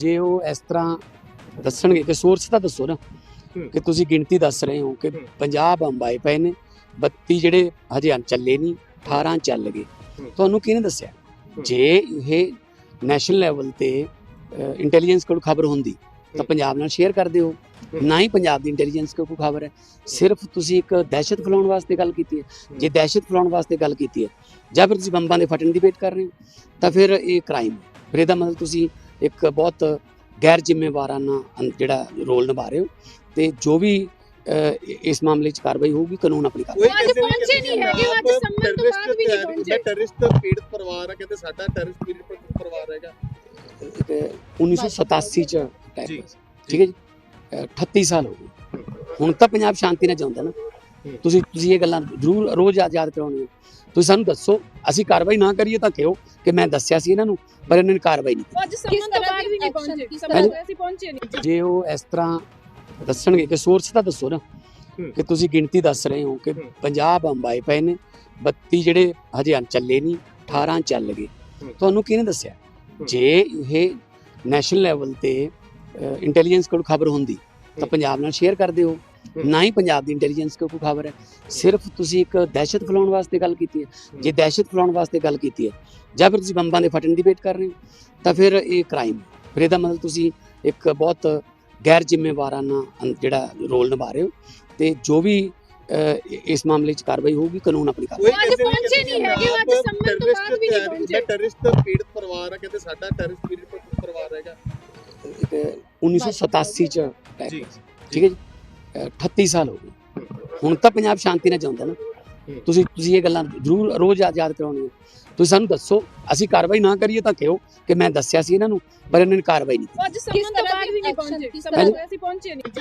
ਜੇ ਉਹ ਇਸ ਤਰ੍ਹਾਂ ਦੱਸਣਗੇ ਕਿ ਸੋਰਸ ਤਾਂ ਦੱਸੋ ਨਾ। ਕਿ ਤੁਸੀਂ ਗਿਣਤੀ ਦੱਸ ਰਹੇ ਹੋ ਕਿ ਹੂੰ। 50 ਬੰਬ ਆਏ ਪਏ ਨੇ 32 ਜਿਹੜੇ ਹਜੇ ਚੱਲੇ ਨਹੀਂ 18 ਚੱਲ ਗਏ। ਤੁਹਾਨੂੰ ਕਿਹਨੇ ਦੱਸਿਆ। ਜੇ ਇਹ ਨੈਸ਼ਨਲ ਲੈਵਲ ਤੇ ਇੰਟੈਲੀਜੈਂਸ ਕੋਲ ਖਬਰ ਹੁੰਦੀ ਤਾਂ। ਪੰਜਾਬ ਨਾਲ ਸ਼ੇਅਰ ਕਰਦੇ ਹੋ ਹੂੰ। ਨਾ ਹੀ ਪੰਜਾਬ ਦੀ ਇੰਟੈਲੀਜੈਂਸ ਕੋਲ ਕੋਈ ਖਬਰ ਹੈ ਸਿਰਫ ਤੁਸੀਂ ਇੱਕ ਦਹਿਸ਼ਤ ਫੈਲਾਉਣ ਵਾਸਤੇ ਗੱਲ ਕੀਤੀ ਹੈ ਜੇ ਦਹਿਸ਼ਤ ਫੈਲਾਉਣ ਵਾਸਤੇ ਗੱਲ ਕੀਤੀ ਹੈ ਜਾਂ ਫਿਰ ਤੁਸੀਂ ਬੰਬਾਂ ਦੇ ਫਟਣ ਦੀ ਵੇਟ ਕਰ ਰਹੇ ਹੋ ਤਾਂ ਫਿਰ ਇਹ ਕ੍ਰਾਈਮ ਹੈ ਫਿਰ ਇਹਦਾ ਮਤਲਬ ਤੁਸੀਂ ਇੱਕ ਬਹੁਤ ਗੈਰ ਜ਼ਿੰਮੇਵਾਰਾਨਾ ਅੰ- ਜਿਹੜਾ ਰੋਲ ਨਿਭਾ ਰਹੇ ਹੋ ਤੇ ਜੋ ਵੀ ਇਸ ਮਾਮਲੇ 'ਚ ਕਾਰਵਾਈ ਹੋਊਗੀ ਕਾਨੂੰਨ ਆਪਣੀ ਕਰ ਕੋਈ ਅੱਜ ਪਹੁੰਚੇ ਨਹੀਂ ਹੈਗੇ, ਅੱਜ ਸੰਮਨ ਤੋਂ ਬਾਅਦ ਵੀ ਨਹੀਂ ਪਹੁੰਚੇ। terrorist ਪੀੜਤ ਪਰਿਵਾਰ ਹੈ ਕਹਿੰਦੇ ਸਾਡਾ ਟੈਰਰਿਸਟ ਪੀੜਤ ਪਰਿਵਾਰ ਹੈਗਾ ਇੱਕ 1987 ਚ ਸੀ। ਠੀਕ ਹੈ ਜੀ ਅ, 38 ਸਾਲ ਹੋ ਗਏ ਹੁਣ ਤਾਂ ਪੰਜਾਬ ਸ਼ਾਂਤੀ ਨਾਲ ਜਿਉਂਦਾ ਨਾ ਹੂੰ। ਤੁਸੀਂ ਤੁਸੀਂ ਇਹ ਗੱਲਾਂ ਜ਼ਰੂਰ ਰੋਜ਼ ਯਾਦ ਯਾਦ ਕਰਾਉਣੀਆਂ ਤੁਸੀਂ ਸਾਨੂੰ ਦੱਸੋ ਅਸੀਂ ਕਾਰਵਾਈ ਨਾ ਕਰੀਏ ਤਾਂ ਕਿਉਂ ਕਿ ਮੈਂ ਦੱਸਿਆ ਸੀ ਇਹਨਾਂ ਨੂੰ ਪਰ ਇਹਨਾਂ ਨੇ ਕਾਰਵਾਈ ਨਹੀਂ ਉਹ ਅੱਜ ਸੰਮਨ ਤੋਂ ਬਾਅਦ ਵੀ ਨਹੀਂ ਪਹੁੰਚੇ ਹਾਂਜੀ। ਸੰਮਨ ਅਸੀਂ ਪਹੁੰਚੇ ਨਹੀਂ ਕੀਤੀ ਜੇ ਉਹ ਇਸ ਤਰ੍ਹਾਂ ਦੱਸਣਗੇ ਕਿ ਸੋਰਸ ਤਾਂ ਦੱਸੋ ਨਾ। ਕਿ ਤੁਸੀਂ ਗਿਣਤੀ ਦੱਸ ਰਹੇ ਹੋ ਕਿ। 50 ਬੰਬ ਆਏ ਪਏ ਨੇ 32 ਜਿਹੜੇ ਹਜੇ ਅਣ ਚੱਲੇ ਨਹੀਂ 18 ਚੱਲ ਗਏ। ਤੁਹਾਨੂੰ ਕਿਹਨੇ ਦੱਸਿਆ। ਜੇ ਇਹ ਨੈਸ਼ਨਲ ਲੈਵਲ ਤੇ ਇੰਟੈਲੀਜੈਂਸ ਕੋਲ ਖਬਰ ਹੁੰਦੀ ਤਾਂ। ਪੰਜਾਬ ਨਾਲ ਸ਼ੇਅਰ ਕਰਦੇ ਹੂੰ। ਨਾ ਹੀ ਪੰਜਾਬ ਦੀ ਇੰਟੈਲੀਜੈਂਸ ਕੋਲ ਕੋਈ ਖਬਰ ਹੈ। ਸਿਰਫ ਤੁਸੀਂ ਇੱਕ ਦਹਿਸ਼ਤ ਫੈਲਾਉਣ ਵਾਸਤੇ ਗੱਲ ਕੀਤੀ ਹੈ। ਜੇ ਦਹਿਸ਼ਤ ਫੈਲਾਉਣ ਵਾਸਤੇ ਗੱਲ ਕੀਤੀ ਹੈ ਜਾਂ ਫਿਰ ਤੁਸੀਂ ਬੰਬਾਂ ਦੇ ਫਟਣ ਦੀ ਵੇਟ ਕਰ ਰਹੇ ਹੋ ਤਾਂ ਫਿਰ ਇਹ ਕ੍ਰਾਈਮ ਫਿਰ ਇਹਦਾ ਮਤਲਬ ਤੁਸੀਂ ਇੱਕ ਬਹੁਤ ਗੈਰ ਜ਼ਿੰਮੇਵਾਰਾਨਾ ਜਿਹੜਾ ਰੋਲ ਨਿਭਾ ਰਹੇ ਹੋ ਤੇ ਜੋ ਵੀ ਇਸ ਮਾਮਲੇ 'ਚ ਕਾਰਵਾਈ ਹੋਊਗੀ ਕਾਨੂੰਨ ਆਪਣੀ ਕਰ ਕੋਈ ਅੱਜ ਪਹੁੰਚੇ ਕਿ ਨਹੀਂ ਹੈਗੇ, ਅੱਜ ਸੰਮਨ ਤੋਂ ਬਾਅਦ ਵੀ ਨਹੀਂ ਪਹੁੰਚੇ। terrorist ਪੀੜਤ ਪਰਿਵਾਰ ਹੈ ਕਹਿੰਦੇ ਸਾਡਾ ਟੈਰਰਿਸਟ ਪੀੜਤ ਪਰਿਵਾਰ ਹੈਗਾ। ਇੱਕ 1987 ਚ। ਠੀਕ ਹੈ ਜੀ? 38 ਸਾਲ ਹੋ ਗਏ। ਹੁਣ ਤਾਂ ਪੰਜਾਬ ਸ਼ਾਂਤੀ ਨਾਲ ਜਿਉਂਦਾ ਨਾ। ਤੁਸੀਂ ਤੁਸੀਂ ਇਹ ਗੱਲਾਂ ਜ਼ਰੂਰ ਰੋਜ਼ ਯਾਦ ਕਰਾਉਣੀਆਂ। ਤੁਸੀਂ ਸਾਨੂੰ ਦੱਸੋ ਅਸੀਂ ਕਾਰਵਾਈ ਨਾ ਕਰੀਏ ਤਾਂ ਕਿਉਂ? ਕਿ ਮੈਂ ਦੱਸਿਆ ਸੀ ਇਹਨਾਂ ਨੂੰ ਪਰ ਇਹਨਾਂ ਨੇ ਕਾਰਵਾਈ ਨਹੀਂ ਕੀਤੀ। ਉਹ ਅੱਜ ਸੰਮਨ ਤੋਂ ਬਾਅਦ ਵੀ ਨਹੀਂ ਪਹੁੰਚੇ। ਹਾਂਜੀ। ਸੰਮਨ ਅਸੀਂ ਪਹੁੰਚੇ ਨਹੀਂ?